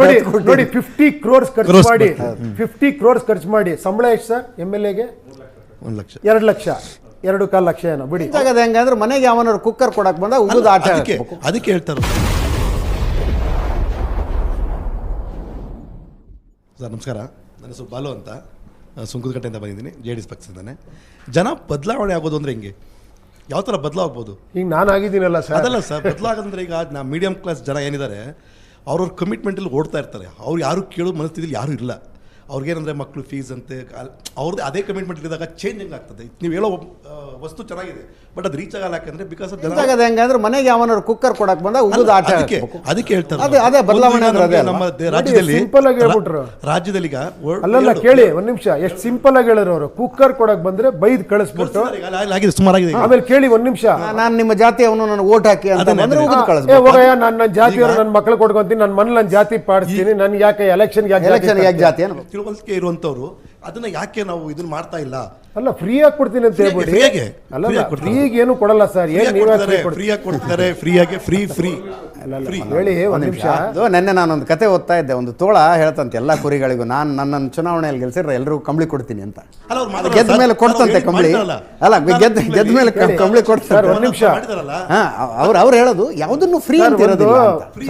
ನೋಡಿ ನೋಡಿ ಫಿಫ್ಟಿ ಕ್ರೋರ್ಸ್ ಖರ್ಚು ಮಾಡಿ ಫಿಫ್ಟಿ ಕ್ರೋರ್ಸ್ ಖರ್ಚು ಮಾಡಿ ಸಂಬಳ ಎಷ್ಟು ಸರ್ ಎಂ ಎಲ್ ಎಗೆ ಒಂದು ಲಕ್ಷ. ಎರಡು ಲಕ್ಷ. ಎರಡು ಕಾಲು ಲಕ್ಷ ಏನೋ ಬಿಡಿ. ಆಗದ ಹೆಂಗಂದ್ರೆ ಮನೆಗೆ ಅವನವ್ರು ಕುಕ್ಕರ್ ಕೊಡಕ್ ಬಂದ ಉಗಿದ ಆಟ. ಅದಕ್ಕೆ ಆಡ್ಬೇಕು. ಅದಕ್ಕೆ ಹೇಳ್ತಾರೆ. ಸರ್ ನಮಸ್ಕಾರ. ನನ್ನ ಹೆಸರು ಬಾಲು ಅಂತ. ಆ, ಸುಂಕದಕಟ್ಟೆಯಿಂದ ಬಂದಿದ್ದೀನಿ ಜೆ ಡಿ ಎಸ್ ಪಕ್ಷದಿಂದಾನೆ. ಜನ ಬದಲಾವಣೆ ಆಗೋದು ಅಂದ್ರೆ ಹೆಂಗೆ? ಯಾವ ಥರ ಬದಲಾಗ್ಬೋದು? ಈಗ ನಾನು ಆಗಿದ್ದೀನಲ್ಲ ಸರ್. ಅದಲ್ಲ ಸರ್ ಬದಲಾಗಂದ್ರೆ ಈಗ ನಾ ಮೀಡಿಯಂ ಕ್ಲಾಸ್ ಜನ ಏನಿದ್ದಾರೆ ಅವ್ರವ್ರ ಕಮಿಟ್ಮೆಂಟಲ್ಲಿ ಓಡ್ತಾ ಇರ್ತಾರೆ. ಅವ್ರು ಯಾರು ಕೇಳೋ ಮನಸ್ಥಿತಿಲಿ ಯಾರೂ ಇಲ್ಲ. ಅವ್ರಿಗೇನಂದ್ರೆ ಮಕ್ಕಳು ಫೀಸ್ ಅಂತೆ ಅವ್ರದ್ದು ಅದೇ ಕಮಿಟ್ಮೆಂಟ್ ಇದ್ದಾಗ ಚೇಂಜ್ ಹೆಂಗೆ ಆಗ್ತದೆ ನೀವು ಹೇಳೋ ವಸ್ತು ಚೆನ್ನಾಗಿದೆ. ಬಟ್ ಅದು ರೀಚ್ ಆಗಲ್ಲ ಯಾಕಂದ್ರೆ ಬಿಕಾಸ್ ಆಗದೆ ಹೆಂಗಂದ್ರೆ ಮನೆಗೆ ಯಾವನಾದ್ರು ಕುಕ್ಕರ್ ಕೊಡಕ್ ಬಂದ ಉಗಿದ ಅಲ್ಲ, ಆಟ ಅದಕ್ಕೆ ಅದಕ್ಕೆ ಹೇಳ್ತಾರೆ ಅದೇ- ಅದೇ ಬದಲಾವಣೆ ಅಂದ್ರೆ ಅದೇ ನಮ್ಮ ರಾಜ್ಯದಲ್ಲಿ ಸಿಂಪಲ್ ಆಗಿ ಹೇಳ್ಬಿಟ್ರು. ರಾಜ್ಯದಲ್ಲಿ ಈಗ ಅಲ್ಲ ಅಲ್ಲಲ್ಲ ಕೇಳಿ ಒಂದ್ ನಿಮಿಷ. ಎಷ್ಟು ಸಿಂಪಲ್ ಆಗಿ ಹೇಳಿದ್ರು ಅವರು. ಕುಕ್ಕರ್ ಕೊಡಕ್ ಬಂದ್ರೆ ಬೈದ್ ಕಳಿಸ್ಬಿಟ್ಟು. ಆಗಿದೆ ಸುಮಾರಾಗಿದೆ. ಆಮೇಲೆ ಕೇಳಿ ಒಂದ್ ನಿಮಿಷ. ನಾನು ನಿಮ್ಮ ಜಾತಿಯವನು ನಾನು ಓಟ್ ಹಾಕಿ ಅಂತ ಕಳಿಸ್ಬೇಕು ಹೋಗಯ್ಯ ನಾನು ನನ್ನ ಜಾತಿಯವರು ನನ್ನ ಮಕ್ಳು ಕೊಡ್ಕೊಂತೀನಿ ನನ್ನ ಮನ್ ನನ್ನ ಜಾತಿ ಪಾಡಿಸ್ತೀನಿ ನನ್ಗೆ ಯಾಕೆ ಎಲೆಕ್ಷನ್ ಯಾಕೆ ಎಲೆಕ್ಷನ್ ಯಾಕೆ ಜಾತಿ ತಿಳುವಳಿಕೆ ಇರುವಂತವ್ರು ಅದನ್ನ ಯಾಕೆ ನಾವು ಇದನ್ನ ಮಾಡ್ತಾ ಇಲ್ಲ? ಅಲ್ಲ ಫ್ರೀ ಆಗಿ ಕೊಡ್ತೀನಿ ಅಂತ ಹೇಳ್ಬಿಡಿ. ಹೇಗೆ ಅಲ್ಲ ಫ್ರೀ ಏನು ಕೊಡಲ್ಲ ಸರ್. ಏನು ನೀವೇ ಫ್ರೀ ಕೊಡ್ತೀರಿ ಫ್ರೀ ಆಗಿ ಕೊಡ್ತಾರೆ? ಫ್ರೀ ಆಗಿ ಫ್ರೀ ಫ್ರೀ ಫ್ರೀ. ಹೇಳಿ ಒಂದ್ ನಿಮಿಷ. ಅದು ನೆನ್ನೆ ನಾನೊಂದು ಕತೆ ಓದ್ತಾ ಇದ್ದೆ. ಒಂದು ತೋಳ ಹೇಳ್ತಂತೆ ಎಲ್ಲ ಕುರಿಗಳಿಗೂ ನಾನು ನನ್ನನ್ನು ಚುನಾವಣೆಯಲ್ಲಿ ಗೆಲ್ಸಿದ್ರೆ ಎಲ್ಲರಿಗೂ ಕಂಬಳಿ ಕೊಡ್ತೀನಿ ಅಂತ. ಗೆದ್ದ ಮೇಲೆ ಕೊಡ್ತಂತೆ ಕಂಬಳಿ. ಅಲ್ಲ ಗೆದ್ದ ಗೆದ್ದ ಮೇಲೆ. ಕಂಬಳಿ ಸರ್ ಕೊಡ್ತಾರೆ ಒಂದು ನಿಮಿಷ. ಹಾ ಅವ್ರು ಅವ್ರು ಹೇಳೋದು ಯಾವುದನ್ನು ಫ್ರೀ ಅಂತ. ಇರೋದಿಲ್ಲ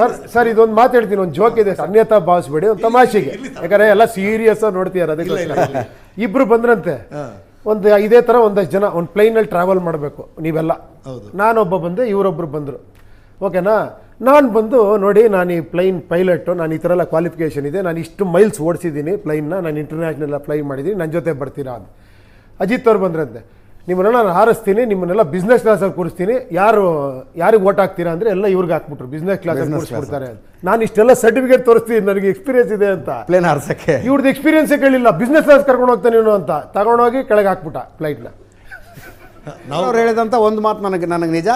ಸರ್ ಸರ್ ಇದೊಂದು ಮಾತು ಹೇಳ್ತೀನಿ ಒಂದು ಜೋಕ್ ಇದೆ ಅನ್ಯತಾ ಭಾವಿಸ್ಬೇಡಿ ಒಂದು ತಮಾಷೆಗೆ. ಯಾಕಂದ್ರೆ ಎಲ್ಲ ಸೀರಿಯಸ್ ಆಗಿ ನೋಡ್ತೀಯಾರ ಅದಕ್ಕೆ ಇಬ್ರು ಬಂದ್ರಂತೆ. ಒಂದು ಇದೇ ತರ ಒಂದಷ್ಟು ಜನ ಒಂದು ಪ್ಲೇನಲ್ಲಿ ಅಲ್ಲಿ ಟ್ರಾವೆಲ್ ಮಾಡಬೇಕು ನೀವೆಲ್ಲ. ಹೌದು. ನಾನೊಬ್ಬ ಬಂದೆ ಇವರೊಬ್ರು ಬಂದರು. ಓಕೆನಾ ನಾನು ಬಂದು ನೋಡಿ ನಾನು ಈ ಪ್ಲೈನ್ ಪೈಲಟು ನಾನು ಈ ಥರ ಎಲ್ಲ ಕ್ವಾಲಿಫಿಕೇಷನ್ ಇದೆ ನಾನು ಇಷ್ಟು ಮೈಲ್ಸ್ ಓಡಿಸಿದ್ದೀನಿ ಪ್ಲೈನ್ನ ನಾನು ಇಂಟರ್ನ್ಯಾಷನಲ್ ಫ್ಲೈ ಮಾಡಿದ್ದೀನಿ ನನ್ನ ಜೊತೆ ಬರ್ತೀರಾ ಅಂತ. ಅಜಿತ್ ಅವ್ರು ಬಂದ್ರಂತೆ ನಿಮ್ಮನ್ನೆಲ್ಲ ನಾನು ಹಾರಿಸ್ತೀನಿ ನಿಮ್ಮನ್ನೆಲ್ಲ ಬಿಸ್ನೆಸ್ ಕ್ಲಾಸಲ್ಲಿ ಕೂರಿಸ್ತೀನಿ ಯಾರು ಯಾರಿಗೆ ಓಟ್ ಹಾಕ್ತೀರಾ ಅಂದರೆ ಎಲ್ಲ ಇವ್ರಿಗೆ ಹಾಕ್ಬಿಟ್ರು ಬಿಸ್ನೆಸ್ ಕ್ಲಾಸಲ್ಲಿ ಕೂರಿಸ್ಬಿಡ್ತಾರೆ ನಾನು ಇಷ್ಟೆಲ್ಲ ಸರ್ಟಿಫಿಕೇಟ್ ತೋರಿಸ್ತೀನಿ ನನಗೆ ಎಕ್ಸ್ಪೀರಿಯನ್ಸ್ ಇದೆ ಅಂತ. ಪ್ಲೇನ್ ಹಾರಿಸೋಕ್ಕೆ. ಇವ್ರದ್ದು ಎಕ್ಸ್ಪೀರಿಯನ್ಸೇ ಕೇಳಿಲ್ಲ ಬಿಸ್ನೆಸ್ ಕ್ಲಾಸ್ ಕರ್ಕೊಂಡು ಹೋಗ್ತಾನೆ ಇವನು ಅಂತ. ತಗೊಂಡೋಗಿ ಕೆಳಗೆ ಹಾಕ್ಬಿಟ್ಟ ಫ್ಲೈಟ್ನ ನಾವು ಅವ್ರು ಹೇಳಿದಂಥ ಒಂದು ಮಾತು ನನಗೆ ನನಗೆ ನಿಜ.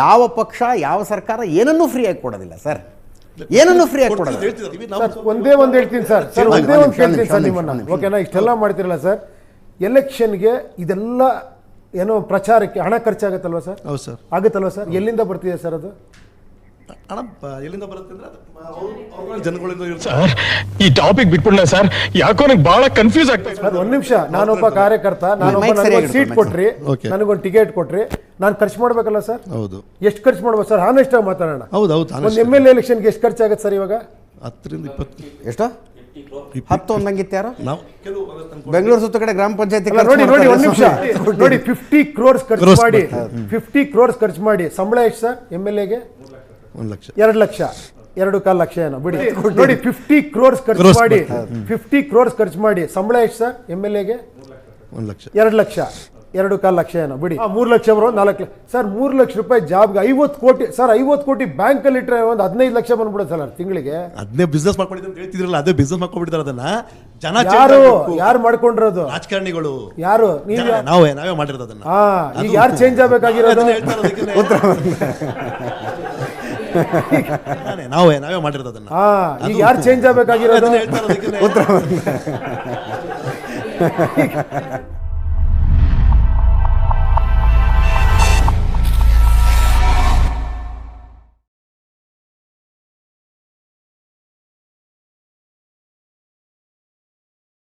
ಯಾವ ಪಕ್ಷ ಯಾವ ಸರ್ಕಾರ ಏನನ್ನೂ ಫ್ರೀಯಾಗಿ ಕೊಡೋದಿಲ್ಲ ಸರ್. ಏನನ್ನು ಫ್ರೀ ಆಗಿ ಕೊಡೋದು ಒಂದೇ ಒಂದು ಹೇಳ್ತೀನಿ ಸರ್. ಸರ್ ಒಂದೇ ಒಂದು ನಿಮಿಷ, ಕೇಳ್ತೀನಿ ಸರ್ ನಿಮ್ಮನ್ನ. ಓಕೆನಾ? ಇಷ್ಟೆಲ್ಲ ಮಾಡ್ತಿರಲ್ಲ ಸರ್. ಎಲೆಕ್ಷನ್ಗೆ ಇದೆಲ್ಲ ಏನೋ ಪ್ರಚಾರಕ್ಕೆ ಹಣ ಖರ್ಚಾಗತ್ತಲ್ವಾ ಸರ್? ಹೌದು ಸರ್. ಆಗುತ್ತಲ್ವಾ ಸರ್? ಎಲ್ಲಿಂದ ಬರ್ತಿದೆ ಸರ್ ಅದು? ಬ- ಎಲ್ಲಿಂದ ಬರುತ್ತೆ ಅಂದ್ರೆ ಅದು ಅವ್ರುಗಳ ಜನಗಳಿಂದ ಇರುತ್ತೆ. ಈ ಟಾಪಿಕ್ ಬಿಟ್ಬಿಡ್ಲ ಸರ್? ಯಾಕೋ ನಂಗೆ ಬಹಳ ಕನ್ಫ್ಯೂಸ್ ಆಗ್ತದೆ ಇದೆ. ಸರ್ ಒಂದ್ ನಿಮಿಷ. ನಾನೊಬ್ಬ ಕಾರ್ಯಕರ್ತ ನಾನು ಮೈಕ್ ಸರಿಯಾಗಿ ನನಗೊಂದು ಸೀಟ್ ಕೊಟ್ರಿ Okay. ನನಗೊಂದು ಟಿಕೆಟ್ ಕೊಟ್ರಿ. ನಾನು ಖರ್ಚು ಮಾಡ್ಬೇಕಲ್ಲ ಸರ್? ಹೌದು. ಎಷ್ಟು ಖರ್ಚು ಮಾಡ್ಬೋದು ಸರ್? ಹಾನೆಸ್ಟ್ ಆಗಿ ಮಾತಾಡೋಣ. ಹೌದು ಹೌದು ಒಂದು ಎಂ ಎಲ್ ಎಲೆಕ್ಷನ್ಗೆ ಎಷ್ಟು ಖರ್ಚಾಗತ್ತೆ ಸರ್ ಇವಾಗ? ಹತ್ತರಿಂದ ಇಪ್ಪತ್ತು. ಎಷ್ಟು? ಹತ್ತು ಒಂದಂಗಿತ್ತು ಯಾರು? ನಾವು ಬೆಂಗಳೂರು ಸುತ್ತ ಕಡೆ ಗ್ರಾಮ ಪಂಚಾಯತಿ ಅಲ್ಲ, ನೋಡಿ ನೋಡಿ ಒಂದ್ ನಿಮಿಷ. ನೋಡಿ ಫಿಫ್ಟಿ ಕ್ರೋರ್ಸ್ ಖರ್ಚು Crores ಮಾಡಿ. ಫಿಫ್ಟಿ ಕ್ರೋರ್ಸ್ ಖರ್ಚು ಮಾಡಿ. ಸಂಬಳ ಎಷ್ಟು ಸರ್ ಎಂ ಎಲ್ ಎಗೆ ಒಂದು ಲಕ್ಷ. ಎರಡು ಲಕ್ಷ. ಎರಡು ಕಾಲು ಲಕ್ಷ ಏನೋ. ಬಿಡಿ. ನೋಡಿ ಫಿಫ್ಟಿ ಕ್ರೋರ್ಸ್ ಖರ್ಚು ಮಾಡಿ. ಫಿಫ್ಟಿ ಕ್ರೋರ್ಸ್ ಖರ್ಚು ಮಾಡಿ. ಸಂಬಳ ಎಷ್ಟು ಸರ್ ಎಂ ಎಲ್ ಎಗೆ? ಒಂದು ಲಕ್ಷ. ಎರಡು ಲಕ್ಷ. ಎರಡು ಕಾಲು ಲಕ್ಷ ಏನೋ. ಬಿಡಿ. ಮೂರು ಲಕ್ಷ ಬರೋ ನಾಲ್ಕು ಲಕ್ಷ ಸರ್ ಮೂರು ಲಕ್ಷ ರೂಪಾಯಿ ಜಾಬ್ಗೆ ಐವತ್ತು ಕೋಟಿ ಸರ್ ಐವತ್ತು ಕೋಟಿ ಬ್ಯಾಂಕಲ್ಲಿ ಇಟ್ಟರೆ ಒಂದು ಹದಿನೈದು ಲಕ್ಷ ಬಂದ್ಬಿಡುತ್ತೆ ಸರ್ ತಿಂಗಳಿಗೆ. ಅದನ್ನೇ ಬಿಸ್ನೆಸ್ ಮಾಡ್ಕೊಂಡಿದ್ದೆ ಅಂತ ಹೇಳ್ತಿದ್ರಲ್ಲ ಅದೇ ಬಿಸ್ನೆಸ್ ಮಾಡ್ಕೊಂಡ್ಬಿಡ್ತಾರೆ ಅದನ್ನ. ಜನ change ಯಾರು ಆಗ್ಬೇಕು. ಯಾರು ಮಾಡ್ಕೊಂಡಿರೋದು? ರಾಜಕಾರಣಿಗಳು. ಯಾರು? ನೀವು ಜನ, ನಾವೇ? ನಾವೇ ಮಾಡಿರೋದು ಅದನ್ನ. ಹಾ ಈಗ ಯಾರು ಚೇಂಜ್ ಆಗ್ಬೇಕಾಗಿರೋದು? ಅದನ್ನ ಹೇಳ್ತಾ ಇರೋದಕ್ಕೇನೆ- ನಾನೇ, ನಾವೇ ನಾವೇ ಮಾಡಿರೋದನ್ನ. ಹಾ ಈಗ ಯಾರು ಚೇಂಜ್ ಆಗ್ಬೇಕಾಗಿರೋದು? ಹೇಳ್ತಾ ಇರೋದಕ್ಕೇನೆ-